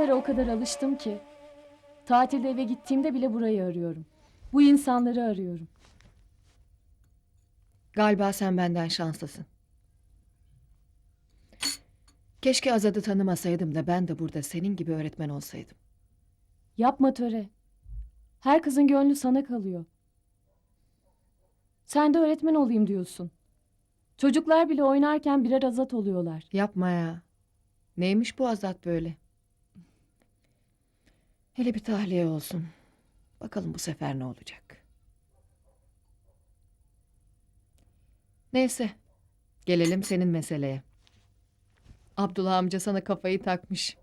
Buralara o kadar alıştım ki. Tatilde eve gittiğimde bile burayı arıyorum. Bu insanları arıyorum. Galiba sen benden şanslısın. Keşke Azad'ı tanımasaydım da ben de burada senin gibi öğretmen olsaydım. Yapma töre. Her kızın gönlü sana kalıyor. Sen de öğretmen olayım diyorsun. Çocuklar bile oynarken birer azat oluyorlar. Yapma ya. Neymiş bu Azat böyle? Hele bir tahliye olsun. Bakalım bu sefer ne olacak. Neyse. Gelelim senin meseleye. Abdullah amca sana kafayı takmış.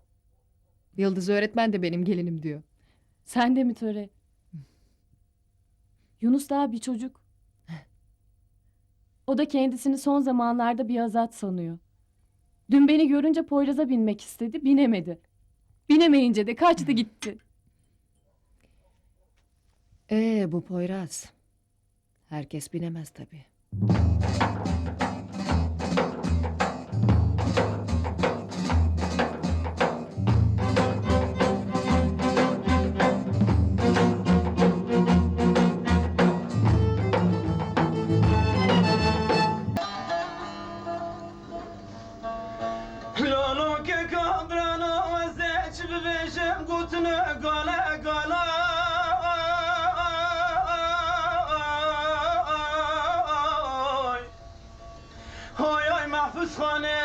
Yıldız öğretmen de benim gelinim diyor. Sen de mi töre? Yunus daha bir çocuk. O da kendisini son zamanlarda bir azat sanıyor. Dün beni görünce Poyraz'a binmek istedi, binemedi. Binemeyince de kaçtı gitti. Ee bu Poyraz. Herkes binemez tabii. Lano ke kadrana zeç beşem gutne gale sana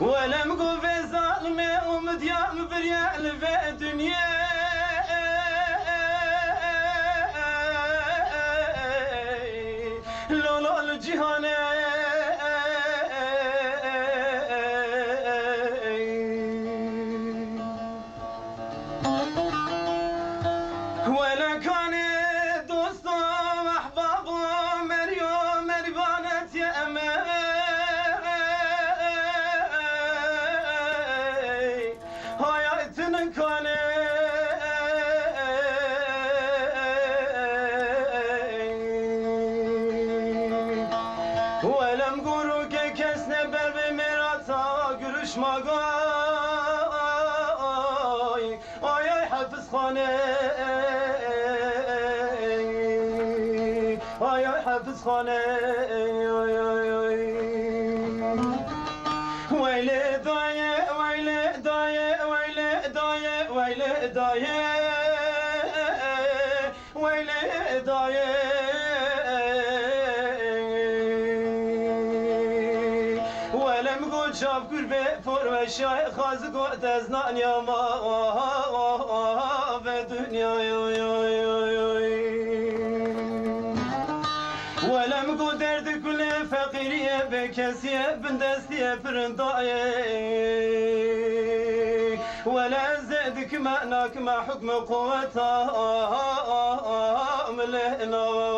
ولم قبل ظالمة ومديام بريال في الدنيا Bu elem guru ke kes ne berbe merata gülüş magay Ay ay hafız khane Ay ay hafız khane Ay ay ay Veyle daye veyle daye veyle daye veyle daye. فور وشاي خاز قوت ازنان يا ما في دنيا ولم قول درد كل فقيرية بكسية بندستية فرنداية ولا زادك معناك ما حكم قوتها ملهنا.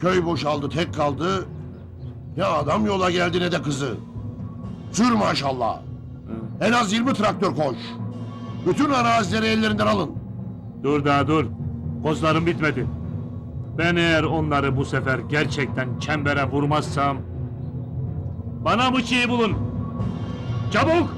Köy boşaldı tek kaldı. Ne adam yola geldi ne de kızı. Sür maşallah. En az 20 traktör koş. Bütün arazileri ellerinden alın. Dur daha dur. Kozlarım bitmedi. Ben eğer onları bu sefer gerçekten çembere vurmazsam... Bana bıçıyı bulun. Çabuk!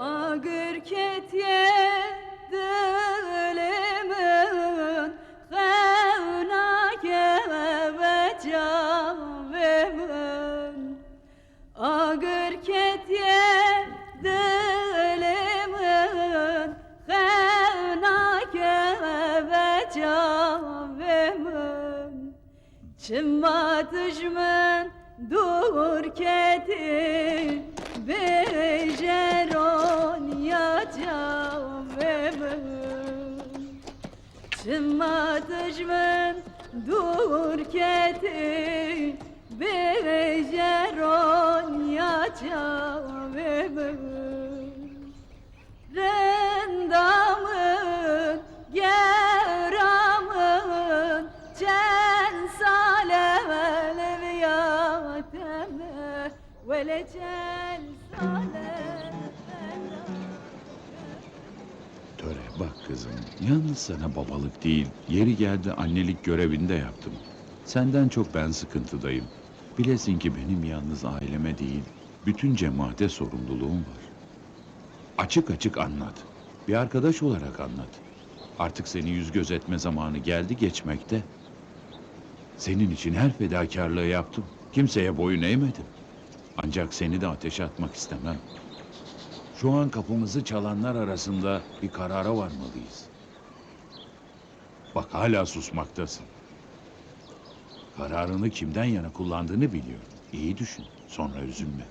Ağır ketye dilemin Xevna ve cavemin Ağır ketye dilemin Xevna ve cavemin Çıma düşmen dur ketin Bey Çimma düşmün dur keti Bejeron ya cavimin Rendamın, geramın, Cen salevele viyateme, Vele cen Töre bak kızım, yalnız sana babalık değil, yeri geldi annelik görevini de yaptım. Senden çok ben sıkıntıdayım. Bilesin ki benim yalnız aileme değil, bütün cemaate sorumluluğum var. Açık açık anlat. Bir arkadaş olarak anlat. Artık seni yüz göz etme zamanı geldi geçmekte. Senin için her fedakarlığı yaptım. Kimseye boyun eğmedim. Ancak seni de ateşe atmak istemem. Şu an kapımızı çalanlar arasında bir karara varmalıyız. Bak hala susmaktasın. Kararını kimden yana kullandığını biliyorum. İyi düşün, sonra üzülme.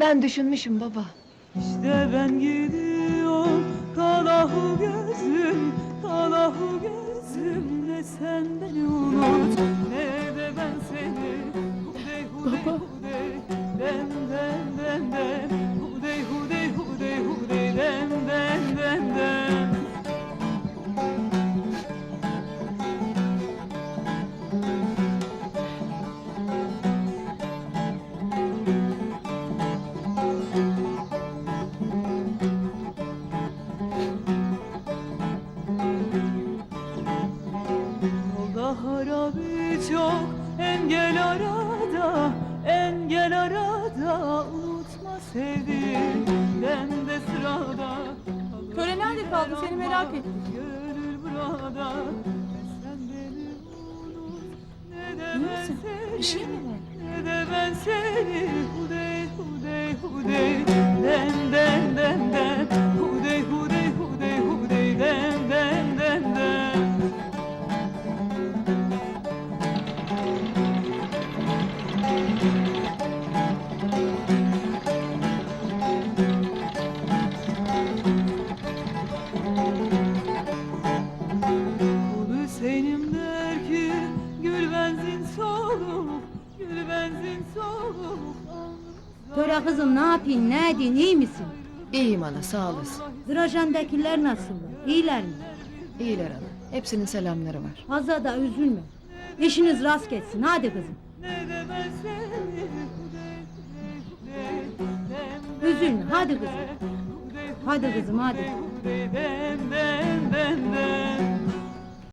Ben düşünmüşüm baba. İşte ben gidiyorum kalahu gözüm kalahu gözüm ne sen beni unut ne de ben seni hudey hudey hudey den Töre nerede kaldı? Seni merak ettim. Burada sen beni unut ne de İyi ben misin? seni Bir şey mi Töre kızım ne yapayım ne edin iyi misin? İyiyim ana, sağ olasın. Drajan'dakiler nasıllar? İyiler mi? İyiler ana. Hepsinin selamları var. Fazla da üzülme. İşiniz rast geçsin hadi kızım. Üzülme hadi kızım. Hadi kızım hadi.